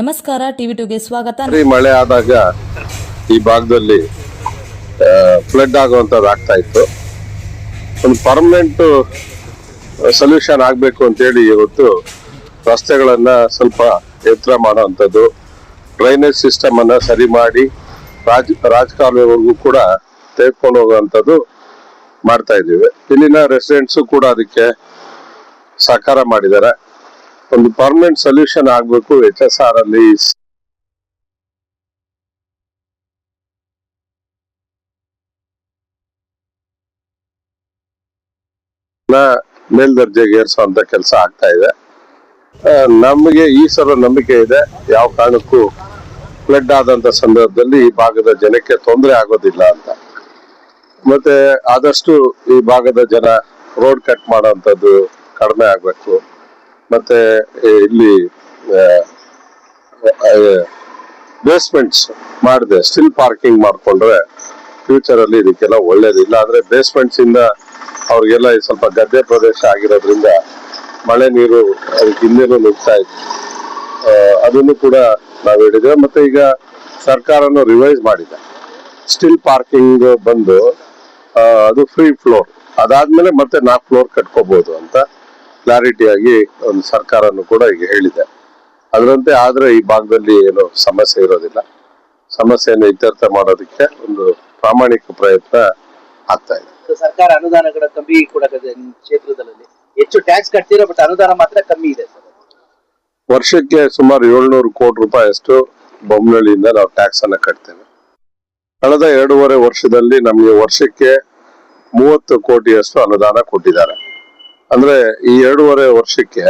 ನಮಸ್ಕಾರ, ಟಿವಿ ಟುಗೆ ಸ್ವಾಗತ. ಮಳೆ ಆದಾಗ ಈ ಭಾಗದಲ್ಲಿ ಫ್ಲಡ್ ಆಗುವಂಥದ್ದು ಆಗ್ತಾ ಇತ್ತು. ಒಂದು ಪರ್ಮನೆಂಟ್ ಸೊಲ್ಯೂಷನ್ ಆಗಬೇಕು ಅಂತೇಳಿ ಇವತ್ತು ರಸ್ತೆಗಳನ್ನ ಸ್ವಲ್ಪ ಎತ್ತರ ಮಾಡುವಂಥದ್ದು ಡ್ರೈನೇಜ್ ಸಿಸ್ಟಮ್ ಅನ್ನ ಸರಿ ಮಾಡಿ, ರಾಜ್ ರಾಜಕಾಲುವೆವರೆಗೂ ಕೂಡ ತೆಗೆದುಕೊಂಡು ಹೋಗುವಂಥದ್ದು ಮಾಡ್ತಾ ಇದ್ದೀವಿ. ಇಲ್ಲಿನ ರೆಸಿಡೆಂಟ್ಸು ಕೂಡ ಅದಕ್ಕೆ ಸಹಕಾರ ಮಾಡಿದ್ದಾರೆ. ಒಂದು ಪರ್ಮನೆಂಟ್ ಸೊಲ್ಯೂಷನ್ ಆಗಬೇಕು ಎಚ್ ಎಸ್ ಆರ್ ಅಲ್ಲಿ. ಮೇಲ್ದರ್ಜೆಗೆ ಏರಿಸುವಂತ ಕೆಲಸ ಆಗ್ತಾ ಇದೆ. ನಮಗೆ ಈ ಸಲ ನಂಬಿಕೆ ಇದೆ. ಯಾವ ಕಾರಣಕ್ಕೂ ಫ್ಲಡ್ ಆದಂತ ಸಂದರ್ಭದಲ್ಲಿ ಈ ಭಾಗದ ಜನಕ್ಕೆ ತೊಂದರೆ ಆಗೋದಿಲ್ಲ ಅಂತ. ಮತ್ತೆ ಆದಷ್ಟು ಈ ಭಾಗದ ಜನ ರೋಡ್ ಕಟ್ ಮಾಡೋಂಥದ್ದು ಕಡಿಮೆ ಆಗ್ಬೇಕು. ಮತ್ತೆ ಇಲ್ಲಿ ಬೇಸ್ಮೆಂಟ್ಸ್ ಮಾಡಿದೆ ಸ್ಟಿಲ್ ಪಾರ್ಕಿಂಗ್ ಮಾಡ್ಕೊಂಡ್ರೆ ಫ್ಯೂಚರ್ ಅಲ್ಲಿ ಇದಕ್ಕೆಲ್ಲ ಒಳ್ಳೆಯದಿಲ್ಲ ಆದ್ರೆ ಬೇಸ್ಮೆಂಟ್ಸ್ ಇಂದ ಅವ್ರಿಗೆಲ್ಲ ಸ್ವಲ್ಪ ಗದ್ದೆ ಪ್ರದೇಶ ಆಗಿರೋದ್ರಿಂದ ಮಳೆ ನೀರು ಅದಕ್ಕೆ ಹಿಂದೆನೂ ನುಗ್ತಾ ಇತ್ತು ಅದನ್ನು ಕೂಡ ನಾವು ಹೇಳಿದ್ರೆ ಮತ್ತೆ ಈಗ ಸರ್ಕಾರನು ರಿವೈಸ್ ಮಾಡಿದೆ. ಸ್ಟಿಲ್ ಪಾರ್ಕಿಂಗ್ ಬಂದು ಅದು ಫ್ರೀ ಫ್ಲೋರ್ ಅದಾದ್ಮೇಲೆ ಮತ್ತೆ ನಾಲ್ಕು ಫ್ಲೋರ್ ಕಟ್ಕೋಬಹುದು ಅಂತ. ಕ್ಲಾರಿಟಿ ಆಗಿ ಒಂದು ಸರ್ಕಾರನು ಕೂಡ ಈಗ ಹೇಳಿದೆ. ಅದರಂತೆ ಆದ್ರೆ ಈ ಭಾಗದಲ್ಲಿ ಏನು ಸಮಸ್ಯೆ ಇರೋದಿಲ್ಲ. ಸಮಸ್ಯೆಯನ್ನು ಇತ್ಯರ್ಥ ಮಾಡೋದಕ್ಕೆ ಒಂದು ಪ್ರಾಮಾಣಿಕ ಪ್ರಯತ್ನ ಆಗ್ತಾ ಇದೆ. ಸರ್ಕಾರ ಅನುದಾನಗಳ ಕಮ್ಮಿ ಕೂಡ ಕ್ಷೇತ್ರದಲ್ಲಿ. ಹೆಚ್ಚು ಟ್ಯಾಕ್ಸ್ ಕಟ್ತೀರಾ ಬಟ್ ಅನುದಾನ ಮಾತ್ರ ಕಮ್ಮಿ ಇದೆ ಸರ್. ವರ್ಷಕ್ಕೆ ಸುಮಾರು ಏಳ್ನೂರು ಕೋಟಿ ರೂಪಾಯಿ ಅಷ್ಟು ಬೊಮ್ಮನಹಳ್ಳಿಯಿಂದ ನಾವು ಟ್ಯಾಕ್ಸ್ ಅನ್ನ ಕಟ್ತೇವೆ. ಕಳೆದ ಎರಡೂವರೆ ವರ್ಷದಲ್ಲಿ ನಮಗೆ ವರ್ಷಕ್ಕೆ ಮೂವತ್ತು ಕೋಟಿಯಷ್ಟು ಅನುದಾನ ಕೊಟ್ಟಿದ್ದಾರೆ. ಅಂದ್ರೆ ಈ ಎರಡೂವರೆ ವರ್ಷಕ್ಕೆ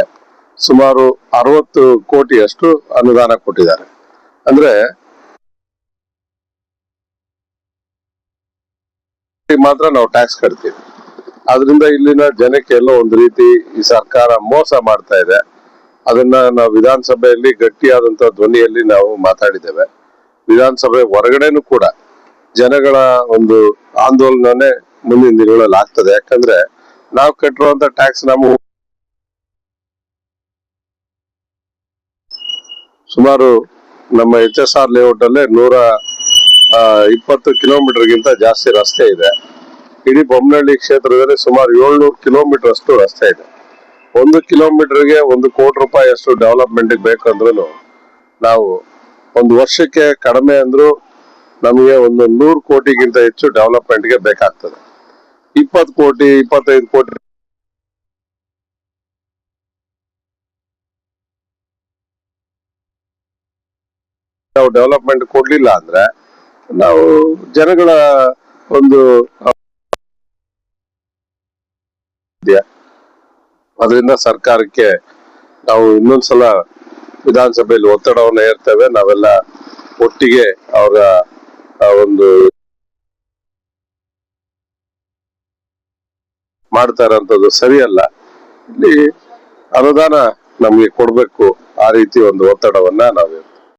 ಸುಮಾರು ಅರವತ್ತು ಕೋಟಿಯಷ್ಟು ಅನುದಾನ ಕೊಟ್ಟಿದ್ದಾರೆ. ಅಂದ್ರೆ ಮಾತ್ರ ನಾವು ಟ್ಯಾಕ್ಸ್ ಕಟ್ತೀವಿ. ಅದರಿಂದ ಇಲ್ಲಿನ ಜನಕ್ಕೆ ಎಲ್ಲೋ ಒಂದು ರೀತಿ ಈ ಸರ್ಕಾರ ಮೋಸ ಮಾಡ್ತಾ ಇದೆ. ಅದನ್ನ ನಾವು ವಿಧಾನಸಭೆಯಲ್ಲಿ ಗಟ್ಟಿಯಾದಂತ ಧ್ವನಿಯಲ್ಲಿ ನಾವು ಮಾತಾಡಿದ್ದೇವೆ. ವಿಧಾನಸಭೆ ಹೊರಗಡೆನೂ ಕೂಡ ಜನಗಳ ಒಂದು ಆಂದೋಲನನೇ ಮುಂದಿನ ದಿನಗಳಲ್ಲಿ ಆಗ್ತದೆ. ಯಾಕಂದ್ರೆ ನಾವು ಕಟ್ಟಿರುವಂತ ಟ್ಯಾಕ್ಸ್ ನಾವು ಸುಮಾರು ನಮ್ಮ ಎಚ್ ಎಸ್ ಆರ್ ಲೇಔಟ್ ಅಲ್ಲೇ ನೂರ ಇಪ್ಪತ್ತು ಕಿಲೋಮೀಟರ್ ಗಿಂತ ಜಾಸ್ತಿ ರಸ್ತೆ ಇದೆ. ಇಡೀ ಬೊಮ್ಮನಹಳ್ಳಿ ಕ್ಷೇತ್ರದಲ್ಲಿ ಸುಮಾರು ಏಳ್ನೂರು ಕಿಲೋಮೀಟರ್ ಅಷ್ಟು ರಸ್ತೆ ಇದೆ. ಒಂದು ಕಿಲೋಮೀಟರ್ಗೆ ಒಂದು ಕೋಟಿ ರೂಪಾಯಿ ಅಷ್ಟು ಡೆವಲಪ್ಮೆಂಟ್ ಬೇಕಂದ್ರೂ ನಾವು ಒಂದು ವರ್ಷಕ್ಕೆ ಕಡಿಮೆ ಅಂದ್ರೂ ನಮಗೆ ಒಂದು ನೂರು ಕೋಟಿಗಿಂತ ಹೆಚ್ಚು ಡೆವಲಪ್ಮೆಂಟ್ಗೆ ಬೇಕಾಗ್ತದೆ. ಇಪ್ಪತ್ತು ಕೋಟಿ, ಇಪ್ಪತ್ತೈದು ಕೋಟಿ. ನಾವು ಡೆವಲಪ್ಮೆಂಟ್ ಕೊಡ್ಲಿಲ್ಲ ಅಂದ್ರೆ ನಾವು ಜನಗಳ ಒಂದು ಅದರಿಂದ ಸರ್ಕಾರಕ್ಕೆ ನಾವು ಇನ್ನೊಂದ್ಸಲ ವಿಧಾನಸಭೆಯಲ್ಲಿ ಒತ್ತಡವನ್ನು ಹೇರ್ತೇವೆ. ನಾವೆಲ್ಲ ಒಟ್ಟಿಗೆ ಅವರ ಒಂದು ಮಾಡ್ತಾ ಇರೋಂಥದ್ದು ಸರಿಯಲ್ಲ. ಇಲ್ಲಿ ಅನುದಾನ ನಮಗೆ ಕೊಡಬೇಕು ಆ ರೀತಿ ಒಂದು ಒತ್ತಡವನ್ನ ನಾವು